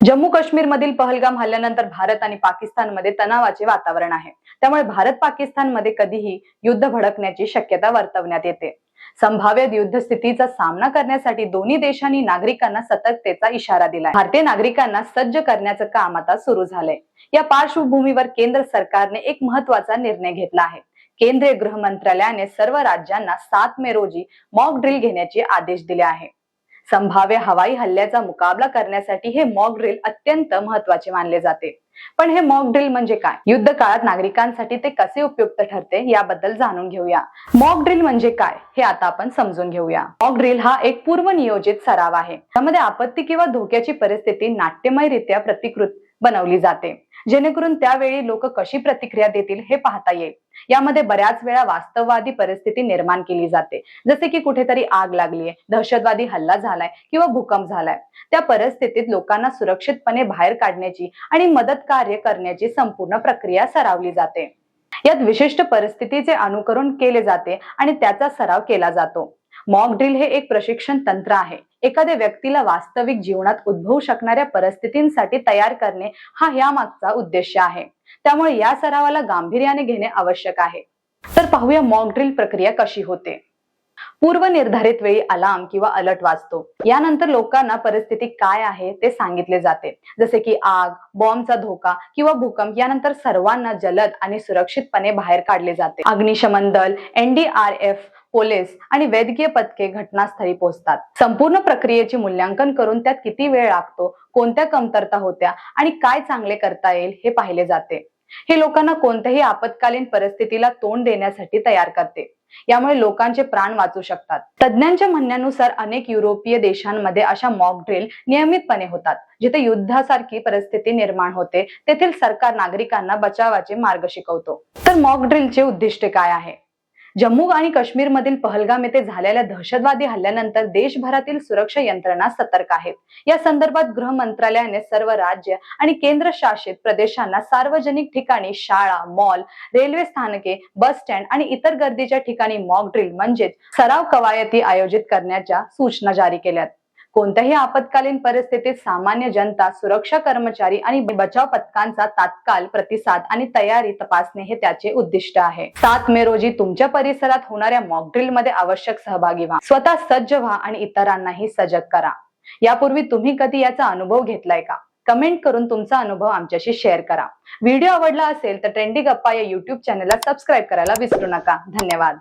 जम्मू काश्मीरमधील पहलगाम हल्ल्यानंतर भारत आणि पाकिस्तानमध्ये तणावाचे वातावरण आहे. त्यामुळे भारत पाकिस्तानमध्ये कधीही युद्ध भडकण्याची शक्यता वर्तवण्यात येते. संभाव्य युद्ध स्थितीचा सामना करण्यासाठी दोन्ही देशांनी नागरिकांना सतर्कतेचा इशारा दिला भारतीय नागरिकांना सज्ज करण्याचं काम आता सुरू झालंय. या पार्श्वभूमीवर केंद्र सरकारने एक महत्त्वाचा निर्णय घेतला आहे. केंद्रीय गृह मंत्रालयाने सर्व राज्यांना सात मे रोजी मॉक ड्रिल घेण्याचे आदेश दिले आहे. संभाव्य हवाई हल्ल्याचा मुकाबला करण्यासाठी हे मॉक ड्रिल अत्यंत महत्त्वाचे मानले जाते. पण हे मॉक ड्रिल म्हणजे काय? युद्ध काळात नागरिकांसाठी ते कसे उपयुक्त ठरते याबद्दल जाणून घेऊया. मॉक ड्रिल म्हणजे काय? हे आता आपण समजून घेऊया. मॉक ड्रिल हा एक पूर्वनियोजित सराव आहे. त्यामध्ये आपत्ती किंवा धोक्याची परिस्थिती नाट्यमयरित्या प्रतिकृत बनवली जाते. जेणेकरून त्यावेळी लोक कशी प्रतिक्रिया देतील हे पाहता येईल. यामध्ये बऱ्याच वेळा वास्तववादी परिस्थिती निर्माण केली जाते. जसे की कुठेतरी आग लागलीये दहशतवादी हल्ला झालाय किंवा भूकंप झालाय. त्या परिस्थितीत लोकांना सुरक्षितपणे बाहेर काढण्याची आणि मदत कार्य करण्याची संपूर्ण प्रक्रिया सरावली जाते. यात विशिष्ट परिस्थितीचे अनुकरण केले जाते आणि त्याचा सराव केला जातो. मॉक ड्रिल हे एक प्रशिक्षण तंत्र आहे. एखाद्या व्यक्तीला वास्तविक जीवनात उद्भवू शकणाऱ्या परिस्थितींसाठी तयार करणे हा यामागचा उद्देश आहे. त्यामुळे या सरावाला गांभीर्याने घेणे आवश्यक आहे. तर पाहूया मॉक ड्रिल प्रक्रिया कशी होते. पूर्व निर्धारित वेळी अलार्म किंवा अलर्ट वाजतो. यानंतर लोकांना परिस्थिती काय आहे ते सांगितले जाते. जसे की आग बॉम्बचा धोका किंवा भूकंप यानंतर सर्वांना जलद आणि सुरक्षितपणे बाहेर काढले जाते. अग्निशमन दल एनडीआरएफ पोलीस आणि वैद्यकीय पथके घटनास्थळी पोहोचतात. संपूर्ण प्रक्रियेचे मूल्यांकन करून त्यात किती वेळ लागतो कोणत्या कमतरता होत्या आणि काय चांगले करता येईल हे पाहिले जाते. हे लोकांना कोणत्याही आपत्कालीन परिस्थितीला तोंड देण्यासाठी तयार करते. यामुळे लोकांचे प्राण वाचू शकतात. तज्ज्ञांच्या म्हणण्यानुसार अनेक युरोपीय देशांमध्ये अशा मॉक ड्रिल नियमितपणे होतात जिथे युद्धासारखी परिस्थिती निर्माण होते तेथील सरकार नागरिकांना बचावाचे मार्ग शिकवतो. तर मॉक ड्रिलचे उद्दिष्ट काय आहे? जम्मू आणि काश्मीरमधील पहलगाम येथे झालेल्या दहशतवादी हल्ल्यानंतर देशभरातील सुरक्षा यंत्रणा सतर्क आहेत. या संदर्भात गृह मंत्रालयाने सर्व राज्य आणि केंद्र शासित प्रदेशांना सार्वजनिक ठिकाणी शाळा मॉल रेल्वे स्थानके बस स्टँड आणि इतर गर्दीच्या ठिकाणी मॉक ड्रिल म्हणजेच सराव कवायती आयोजित करण्याच्या सूचना जारी केल्यात. कोणत्याही आपत्कालीन परिस्थितीत सामान्य जनता सुरक्षा कर्मचारी आणि बचाव पथकांचा तात्काळ प्रतिसाद आणि तयारी तपासणे हे त्याचे उद्दिष्ट आहे. सात मे रोजी तुमच्या परिसरात होणाऱ्या मॉकड्रिलमध्ये आवश्यक सहभागी व्हा. स्वतः सज्ज व्हा आणि इतरांनाही सजग करा. यापूर्वी तुम्ही कधी याचा अनुभव घेतलाय का? कमेंट करून तुमचा अनुभव आमच्याशी शेअर करा. व्हिडिओ आवडला असेल तर ट्रेंडी गप्पा या युट्यूब चॅनलला सबस्क्राईब करायला विसरू नका. धन्यवाद.